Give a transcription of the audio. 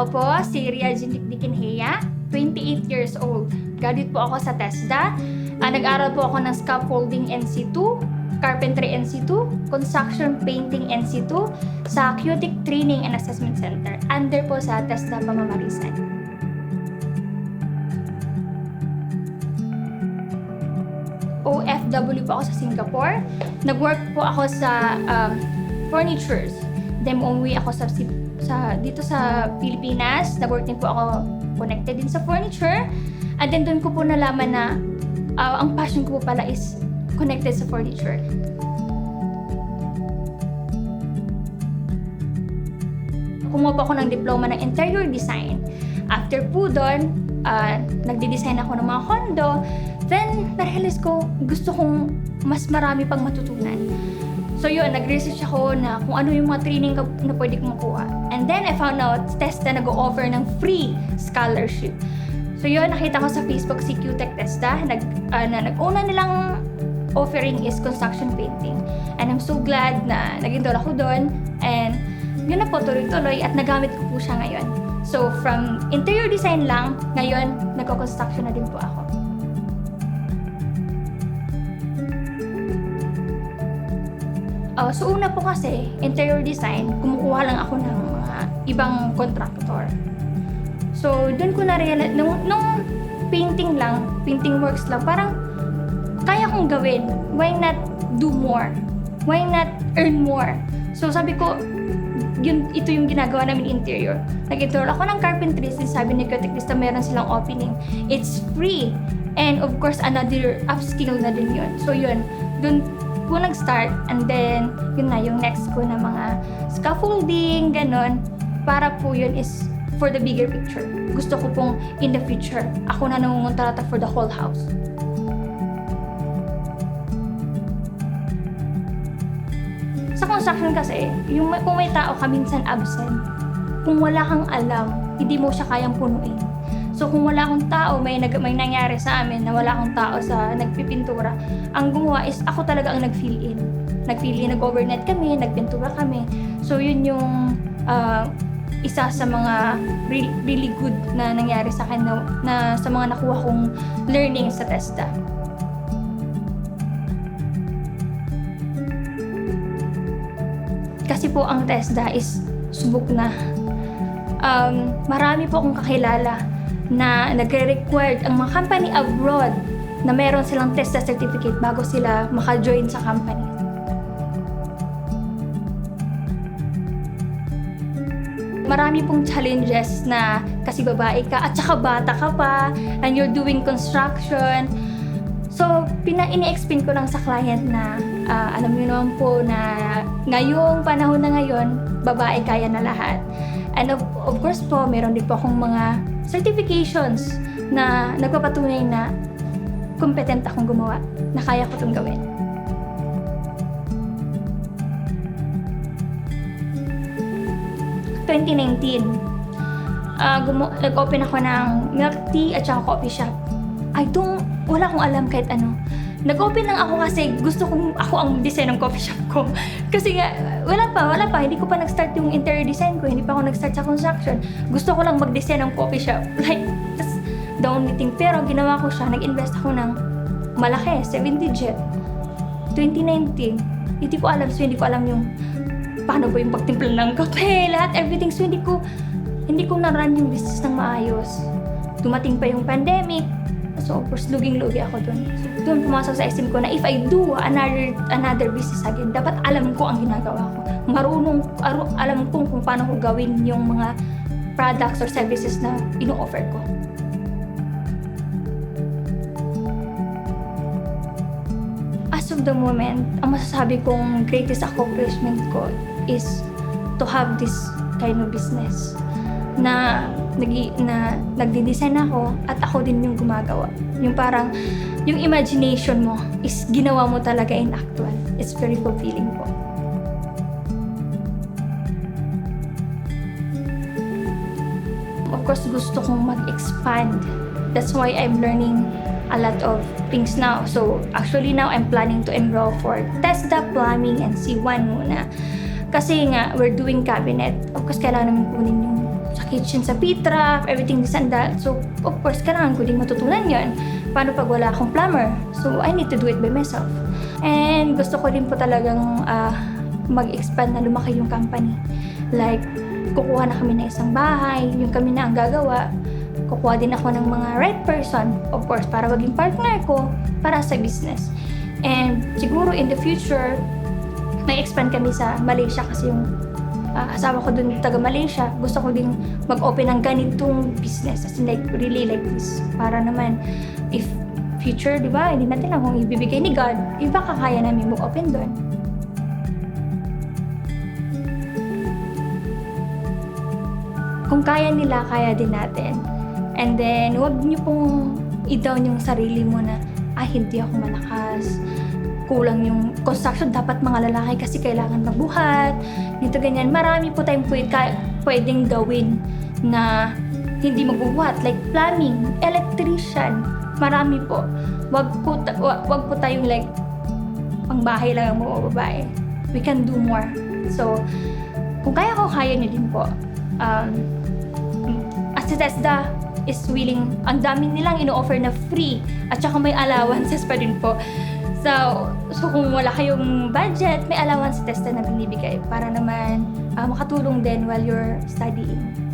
Ako po, si Ria Jindikdikin Heya, 28 years old. Graduate po ako sa TESDA. Ah, nag-aral po ako ng scaffolding NC2, carpentry NC2, construction painting NC2 sa Cutic Training and Assessment Center. Under po sa TESDA Pamamarisan. OFW po ako sa Singapore. Nag-work po ako sa um, furnitures. Then umuwi ako sa, sa dito sa Pilipinas. Nag-work din po ako connected din sa furniture. And then doon ko po nalaman na uh, ang passion ko po pala is connected sa furniture. Kumuha po ako ng diploma ng interior design. After po doon, uh, nagdi-design ako ng mga condo. Then, na-realize ko, gusto kong mas marami pang matutunan. So yun, nag-research ako na kung ano yung mga training na pwede kong makuha. And then, I found out, TESDA nag-offer ng free scholarship. So yun, nakita ko sa Facebook si QTech TESDA, nag, ah, na nag-una nilang offering is construction painting. And I'm so glad na nag-enroll ako doon. And yun na po, tuloy-tuloy at nagamit ko po siya ngayon. So from interior design lang, ngayon nagko-construction na din po ako. Uh, so una po kasi, interior design, kumukuha lang ako ng mga ibang contractor. So doon ko na-realize, nung, nung painting lang, painting works lang, parang kaya kong gawin. Why not do more? Why not earn more? So sabi ko, yun, ito yung ginagawa namin interior. Nag-enroll ako ng carpentry since sabi ni Katekrista meron silang opening. It's free. And of course, another upskill na din yun. So yun, dun po nag-start. And then, yun na yung next ko na mga scaffolding, ganon. Para po yun is for the bigger picture. Gusto ko pong in the future, ako na nangungontrata for the whole house. Sa construction kasi, yung kung may tao ka minsan absent, kung wala kang alam, hindi mo siya kayang punuin. So kung wala akong tao, may, nag, may nangyari sa amin na wala akong tao sa nagpipintura, ang gumawa is ako talaga ang nag-fill in. Nag-fill in, nag-overnight kami, nagpintura kami. So yun yung ah, isa sa mga really, really good na nangyari sa akin na, na sa mga nakuha kong learning sa TESDA. Kasi po ang TESDA is subok na. Um, marami po akong kakilala na nagre-required ang mga company abroad na meron silang TESDA certificate bago sila maka-join sa company. Marami pong challenges na kasi babae ka at saka bata ka pa and you're doing construction. So, pina ini-explain ko lang sa client na ah, alam niyo naman po na ngayong panahon na ngayon, babae kaya na lahat. And of, of course po, meron din po akong mga certifications na nagpapatunay na competent akong gumawa, na kaya ko itong gawin. Ah, gumo- nag-open ako ng milk tea at saka coffee shop. I don't, wala akong alam kahit ano. Nag-open lang ako kasi gusto kong ako ang design ng coffee shop ko. kasi nga, wala pa, wala pa. Hindi ko pa nag-start yung interior design ko. Hindi pa ako nag-start sa construction. Gusto ko lang mag-design ng coffee shop. Like, that's the only thing. Pero ginawa ko siya, nag-invest ako ng malaki, 7 digit. 2019, hindi ko alam, so hindi ko alam yung paano ba yung pagtimpla ng kape, lahat, everything. So hindi ko, hindi ko na-run yung business ng maayos. Dumating pa yung pandemic. So, of course, luging-lugi ako dun. So, dun pumasok sa isip ko na if I do another another business again, dapat alam ko ang ginagawa ko. Marunong, aru- alam ko kung paano ko gawin yung mga products or services na ino-offer ko. As of the moment, ang masasabi kong greatest accomplishment ko is to have this kind of business na nag na nagdi-design ako at ako din yung gumagawa. Yung parang yung imagination mo is ginawa mo talaga in actual. It's very fulfilling po. Of course, gusto kong mag-expand. That's why I'm learning a lot of things now. So, actually now, I'm planning to enroll for TESDA Plumbing and C1 muna. Kasi nga, we're doing cabinet. Of course, kailangan namin kunin yung kitchen sa Petra, everything this and that. So, of course, kailangan ko din matutunan yon. Paano pag wala akong plumber? So, I need to do it by myself. And gusto ko din po talagang ah, mag-expand na lumaki yung company. Like, kukuha na kami ng isang bahay, yung kami na ang gagawa. Kukuha din ako ng mga right person, of course, para maging partner ko para sa business. And siguro in the future, may expand kami sa Malaysia kasi yung ah, asawa ko dun taga Malaysia. Gusto ko din mag-open ng ganitong business. As in like, really like this. Para naman, if future, di ba, hindi natin alam kung ibibigay ni God, iba kakaya namin mag-open doon. Kung kaya nila, kaya din natin. And then, huwag niyo pong i-down yung sarili mo na, ah, hindi ako malakas. Kulang yung construction, dapat mga lalaki kasi kailangan magbuhat. Dito ganyan, marami po tayong pwede, pwedeng gawin na hindi magbubuhat. Like plumbing, electrician, marami po. Wag po, wag po tayong like, pang bahay lang ang mga babae. We can do more. So, kung kaya ko, kaya niyo din po. Um, as TESDA is willing, ang dami nilang ino-offer na free at saka may allowances pa din po. So, so kung wala kayong budget, may allowance TESDA na binibigay para naman ah, makatulong din while you're studying.